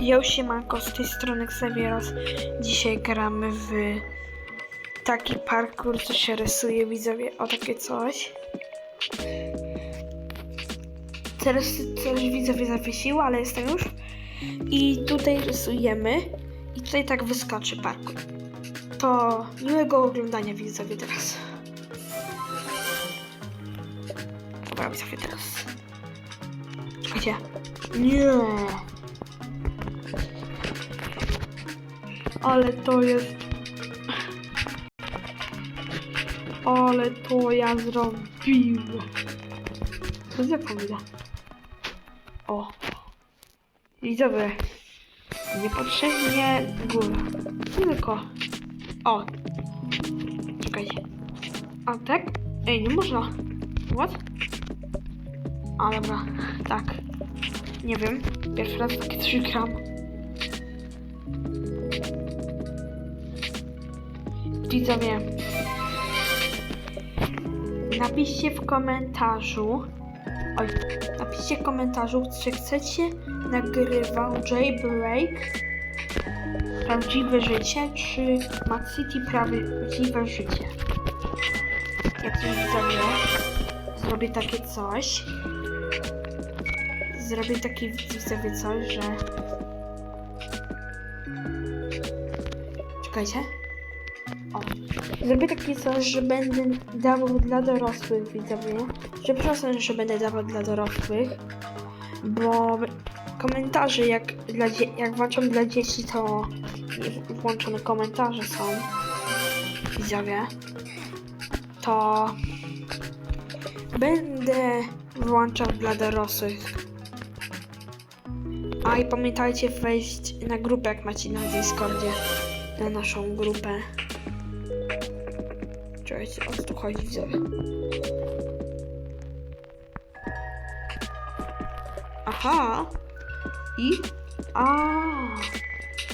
Yo, siemanko, z tej strony Xavieros. Dzisiaj gramy w taki parkour, co się rysuje, widzowie, o takie coś. Teraz coś widzowie zawiesiło, ale jestem już. I tutaj rysujemy i tutaj tak wyskoczy parkour. To miłego oglądania widzowie teraz. Dobra, widzowie teraz. Czekajcie. Nie. Ale to jest. Ale to ja zrobiłem. Jest jak pomyla. O. Widzowie. Niepotrzebnie góra. Tylko. O. Czekajcie. A tak? Ej, nie można. What? A dobra. Tak. Nie wiem. Pierwszy raz takie coś gram. Widzowie, napiszcie w komentarzu, oj, napiszcie w komentarzu, czy chcecie nagrywam Jailbreak prawdziwe życie, czy Mad City prawdziwe życie. Jak to widzowie, zrobię takie coś, zrobię takie widzowie coś, że... Czekajcie. O. Zrobię takie coś, że będę dawał dla dorosłych widzowie. Przepraszam, że będę dawał dla dorosłych, bo komentarze jak, dla jak włączam dla dzieci, to włączone komentarze są widzowie. To będę włączał dla dorosłych. A i pamiętajcie wejść na grupę, jak macie na Discordzie, na naszą grupę. Czekajcie, o co tu chodzi widzowie? Aha! I? A,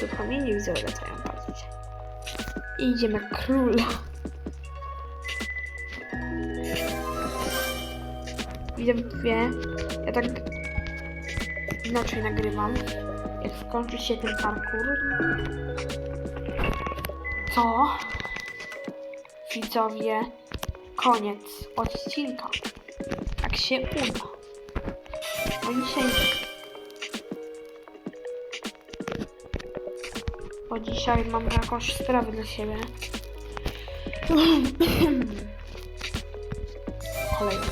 Tu kamienie widzowie latają, patrzcie. I idziemy jak król. Widzowie, ja tak inaczej nagrywam. Jak skończy się ten parkour, to widzowie, koniec odcinka. Jak się uda. Bo dzisiaj... Bo dzisiaj mam jakąś sprawę dla siebie. Kolejny.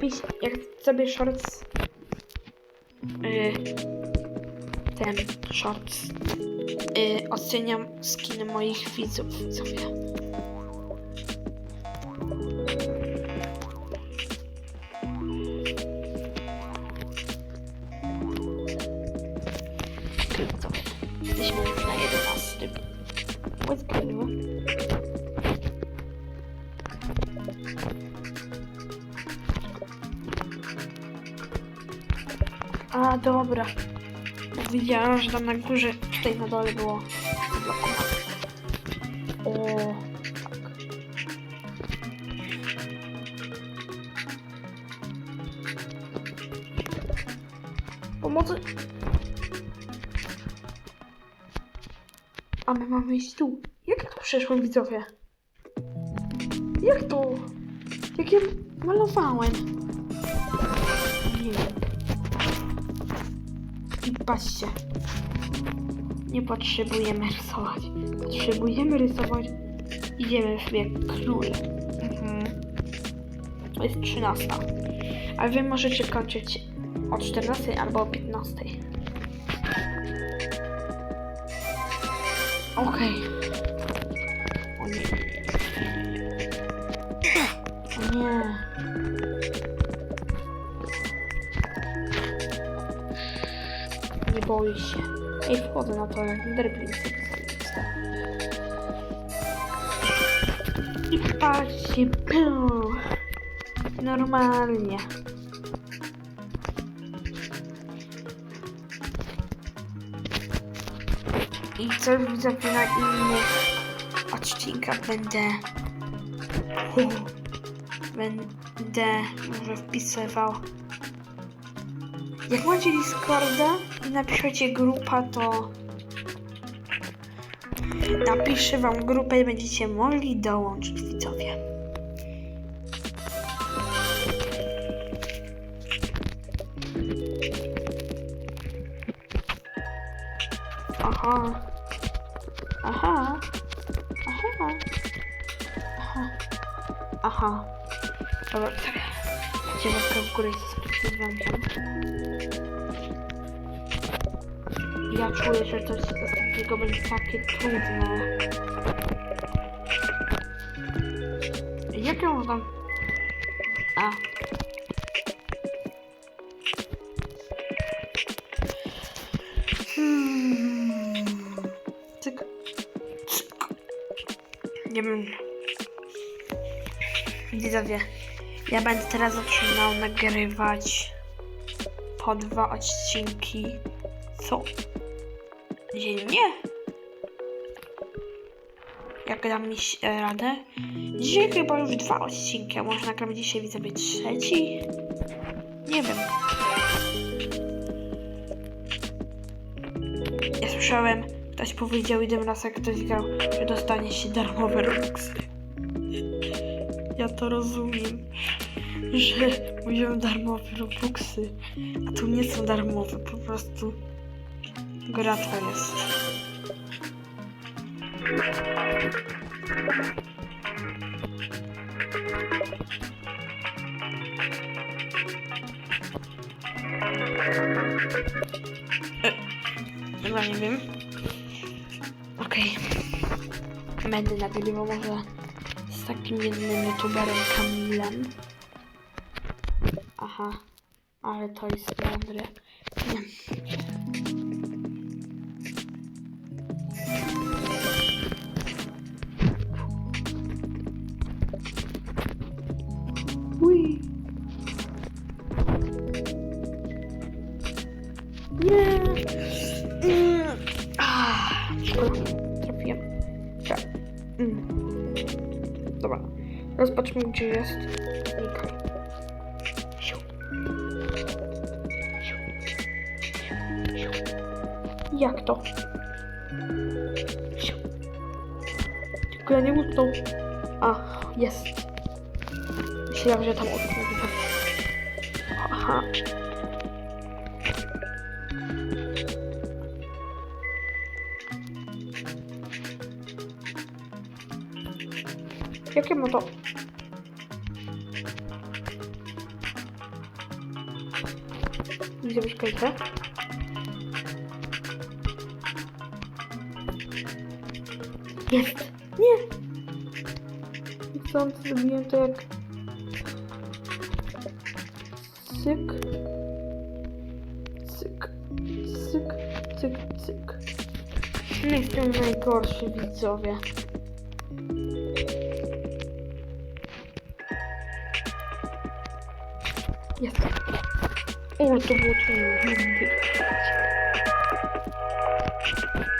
Napisz, jak sobie shorts... Yy, ten shorts y, oceniam skiny moich widzów, 11. dobra. Widziałem, że tam na górze, tutaj na dole było zablokowane. O, tak. Pomocy. A my mamy iść tu. Jak ja tu przeszłem, widzowie? Jak to? Jak ja malowałem? Nie. Patrzcie. Nie potrzebujemy rysować. Potrzebujemy rysować. Idziemy w jak król. Mhm. Jest 13. A wy możecie kończyć o 14 albo o 15. Okej. O Boję się. Ej, wchodzę na to Derblin. I patrzcie, pum. Normalnie. I co widzę na innych odcinkach będę... Będę D może wpisywał. Jak macie Discorda i napiszecie grupa, to napiszę wam grupę i będziecie mogli dołączyć widzowie. Aha. Aha. Aha. Aha. Aha. Dobra, czekaj. Gdzie łapka w górę jest skryptowana. Ja czuję, że coś takiego będzie takie trudne. Jak ją tam... A. Hmm. Cyk. Cyk. Nie wiem. Widzowie, ja będę teraz zaczynał nagrywać po dwa odcinki. Co? Dziennie? Jak da mi się radę? Dzisiaj chyba już dwa odcinki, a może nagram dzisiaj widzowie trzeci? Nie wiem. Ja słyszałem, ktoś powiedział jeden raz, jak ktoś grał, że dostanie się darmowe Robuxy. Ja to rozumiem, że mówią darmowe Robuxy, a tu nie są darmowe, po prostu gra to jest. Chyba nie wiem. Okej. Będę nagrywał może z takim jednym youtuberem Kamilem. Aha. Ale to jest mądre. Nie. Patrzmy, gdzie jest. Siu. Jak to? Tylko ja nie utknął. A, jest. Myślałem, że tam utknął. Aha. Jakie ma to? Gdzie mieszkajcie? Jest! Nie! Chcąc zrobiłem to jak... Cyk. Cyk. Cyk. Cyk. Cyk. Nie jestem najgorszy widzowie. O, to było trudne.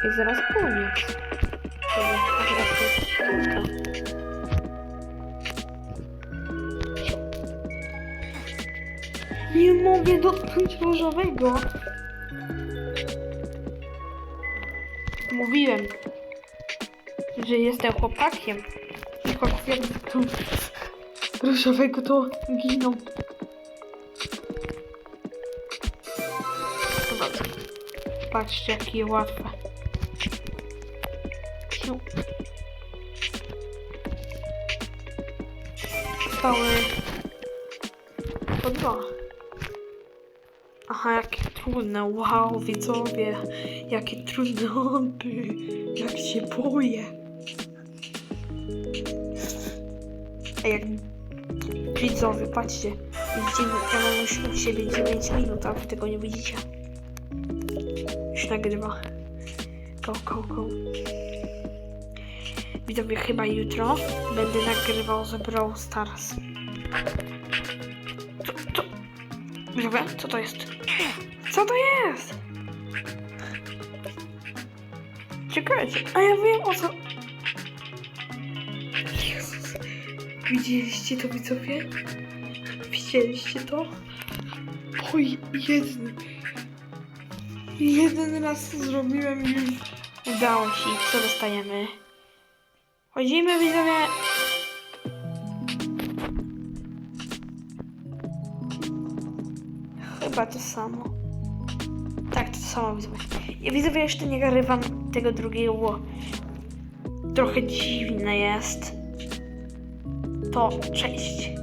I zaraz koniec. Nie mogę dotknąć różowego. Mówiłem, że jestem chłopakiem. I dotknął różowego to giną. Patrzcie, jakie łatwe. Siu. Zostały po dwa. Aha, jakie trudne. Wow, widzowie. Jakie trudne oby. Jak się boję. A jak widzowie, patrzcie. Widzicie, ja mam już u siebie 9 minut, a wy tego nie widzicie. Nagrywa. Go, go, go. Widzowie, chyba jutro będę nagrywał z Brawl Stars. Co, co? Widzowie, co to jest? Co to jest? Czekajcie, a ja wiem o co... Jezus. Widzieliście to widzowie? Widzieliście to? Oj, jeden. Jeden raz to zrobiłem i już udało się. Co dostajemy? Chodzimy, widzowie. Chyba to samo. Tak, to samo widzowie. Ja widzowie jeszcze nie nagrywam tego drugiego, trochę dziwne jest. To cześć.